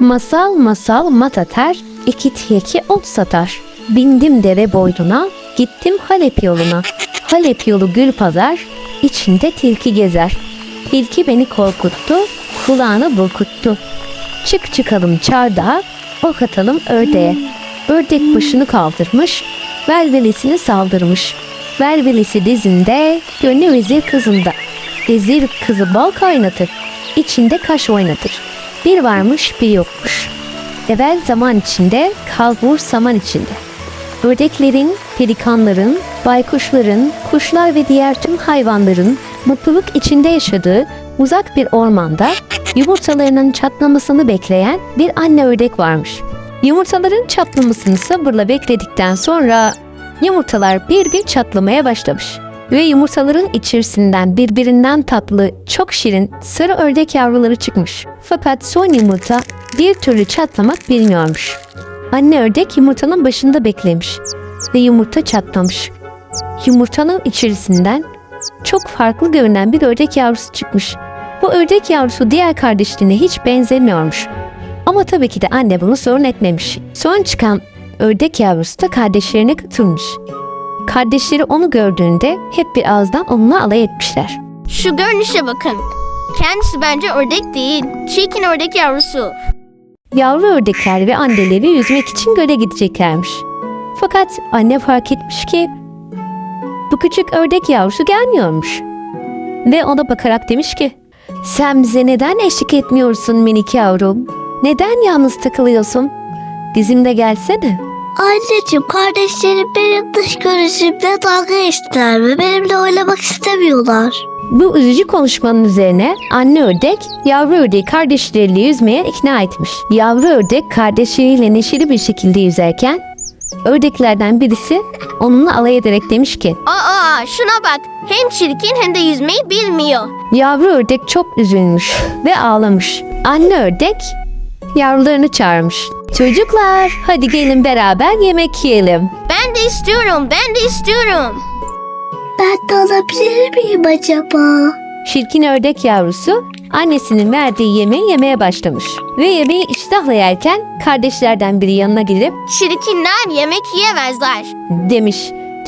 Masal masal mat atar, iki tiyeki ot satar. Bindim deve boynuna, gittim Halep yoluna. Halep yolu gül pazar, içinde tilki gezer. Tilki beni korkuttu, kulağını burkuttu. Çık çıkalım çardağa, ok atalım ördeğe. Ördek başını kaldırmış, velvelesini saldırmış. Velvelesi dizinde, gönlü vezir kızında. Vezir kızı bal kaynatır, içinde kaş oynatır. Bir varmış bir yokmuş. Evvel zaman içinde, kalbur saman içinde. Ördeklerin, pelikanların, baykuşların, kuşlar ve diğer tüm hayvanların mutluluk içinde yaşadığı uzak bir ormanda yumurtalarının çatlamasını bekleyen bir anne ördek varmış. Yumurtaların çatlamasını sabırla bekledikten sonra yumurtalar bir bir çatlamaya başlamış. Ve yumurtaların içerisinden birbirinden tatlı, çok şirin sarı ördek yavruları çıkmış. Fakat son yumurta bir türlü çatlamak bilmiyormuş. Anne ördek yumurtanın başında beklemiş ve yumurta çatlamış. Yumurtanın içerisinden çok farklı görünen bir ördek yavrusu çıkmış. Bu ördek yavrusu diğer kardeşlerine hiç benzemiyormuş. Ama tabii ki de anne bunu sorun etmemiş. Son çıkan ördek yavrusu da kardeşlerine katılmış. Kardeşleri onu gördüğünde hep bir ağızdan onunla alay etmişler. Şu görünüşe bakın. Kendisi bence ördek değil. Çirkin ördek yavrusu. Yavru ördekler ve anneleri yüzmek için göle gideceklermiş. Fakat anne fark etmiş ki bu küçük ördek yavrusu gelmiyormuş. Ve ona bakarak demiş ki sen bize neden eşlik etmiyorsun minik yavrum? Neden yalnız takılıyorsun? Bizimle gelsene. Anneciğim kardeşlerim benim dış görünüşümle dalga geçtiler ve benimle oynamak istemiyorlar. Bu üzücü konuşmanın üzerine anne ördek yavru ördeği kardeşleriyle yüzmeye ikna etmiş. Yavru ördek kardeşleriyle neşeli bir şekilde yüzerken ördeklerden birisi onunla alay ederek demiş ki Aa şuna bak. Hem çirkin hem de yüzmeyi bilmiyor. Yavru ördek çok üzülmüş ve ağlamış. Anne ördek yavrularını çağırmış. Çocuklar hadi gelin beraber yemek yiyelim. Ben de istiyorum. Ben de istiyorum. Ben de alabilir miyim acaba? Şirkin ördek yavrusu annesinin verdiği yemeği yemeye başlamış. Ve yemeği iştahla yerken kardeşlerden biri yanına gidip Çirkinler yemek yiyemezler. demiş.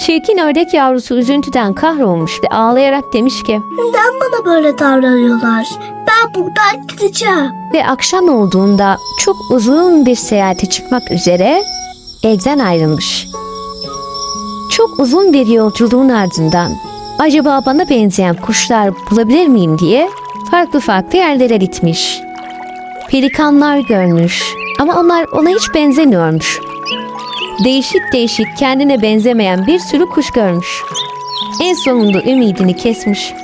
Çirkin ördek yavrusu üzüntüden kahrolmuş ve ağlayarak demiş ki Neden bana böyle davranıyorlar? Ben buradan gideceğim. ve akşam olduğunda çok uzun bir seyahate çıkmak üzere evden ayrılmış. Çok uzun bir yolculuğun ardından acaba bana benzeyen kuşlar bulabilir miyim diye farklı farklı yerlere gitmiş. Pelikanlar görmüş ama onlar ona hiç benzemiyormuş. Değişik değişik kendine benzemeyen bir sürü kuş görmüş. En sonunda ümidini kesmiş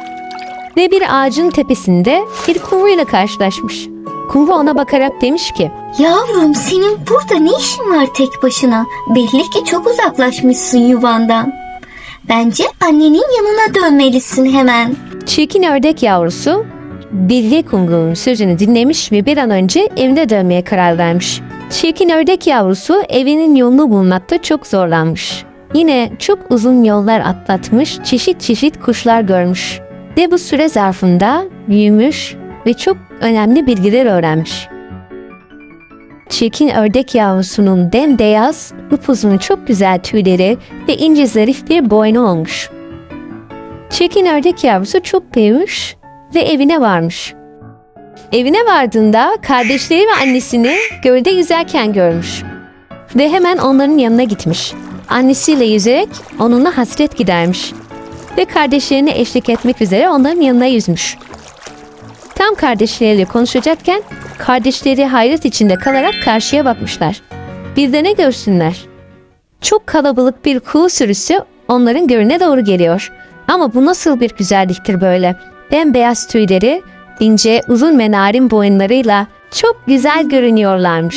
ve bir ağacın tepesinde bir kumruyla karşılaşmış. Kumru ona bakarak demiş ki Yavrum senin burada ne işin var tek başına? Belli ki çok uzaklaşmışsın yuvandan. Bence annenin yanına dönmelisin hemen. Çirkin ördek yavrusu Bilge Kumru'nun sözünü dinlemiş ve bir an önce evine dönmeye karar vermiş. Çirkin ördek yavrusu evinin yolunu bulmakta çok zorlanmış. Yine çok uzun yollar atlatmış, çeşit çeşit kuşlar görmüş. Ve bu süre zarfında büyümüş ve çok önemli bilgiler öğrenmiş. Çirkin ördek yavrusunun bembeyaz, upuzun çok güzel tüyleri ve ince zarif bir boynu olmuş. Çirkin ördek yavrusu çok büyümüş ve evine varmış. Evine vardığında kardeşleri ve annesini gölde yüzerken görmüş. Ve hemen onların yanına gitmiş. Annesiyle yüzerek onunla hasret gidermiş. Ve kardeşlerine eşlik etmek üzere onların yanına yüzmüş. Tam kardeşleriyle konuşacakken kardeşleri hayret içinde kalarak karşıya bakmışlar. Bir de ne görsünler? Çok kalabalık bir kuğu sürüsü onların görüne doğru geliyor. Ama bu nasıl bir güzelliktir böyle? Bembeyaz tüyleri, ince uzun ve narin boyunlarıyla çok güzel görünüyorlarmış.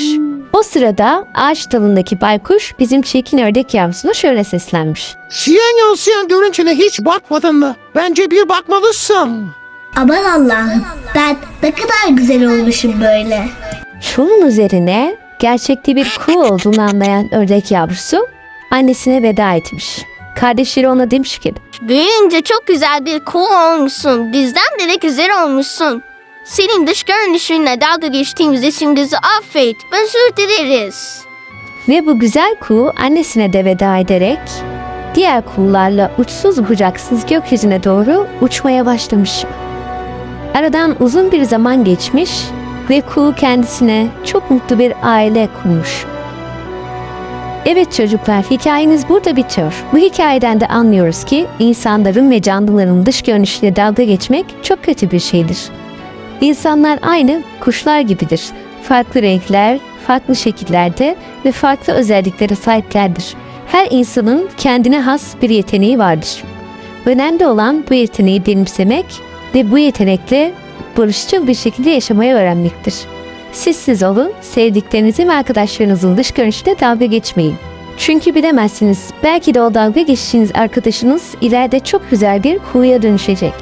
O sırada ağaç dalındaki baykuş bizim çirkin ördek yavrusuna şöyle seslenmiş. Siyen yansıyan görüntüne hiç bakmadın mı? Bence bir bakmalısın. Aman Allah'ım ben ne kadar güzel olmuşum böyle. Şunun üzerine gerçekte bir kuğu olduğunu anlayan ördek yavrusu annesine veda etmiş. Kardeşleri ona demiş ki Büyüyünce çok güzel bir kuğu olmuşsun. Bizden de ne güzel olmuşsun. Senin dış görünüşünle dalga geçtiğimizde bizi affet. Özür dileriz. Ve bu güzel kuğu annesine de veda ederek diğer kuğularla uçsuz bucaksız gökyüzüne doğru uçmaya başlamış. Aradan uzun bir zaman geçmiş ve kuğu kendisine çok mutlu bir aile kurmuş. Evet çocuklar hikayemiz burada bitiyor. Bu hikayeden de anlıyoruz ki insanların ve canlıların dış görünüşüyle dalga geçmek çok kötü bir şeydir. İnsanlar aynı kuşlar gibidir. Farklı renkler, farklı şekillerde ve farklı özelliklere sahiplerdir. Her insanın kendine has bir yeteneği vardır. Önemli olan bu yeteneği benimsemek ve bu yetenekle barışçıl bir şekilde yaşamayı öğrenmektir. Siz siz olun, sevdiklerinizin ve arkadaşlarınızın dış görünüşüne dalga geçmeyin. Çünkü bilemezsiniz, belki de o dalga geçtiğiniz arkadaşınız ileride çok güzel bir kuğuya dönüşecek.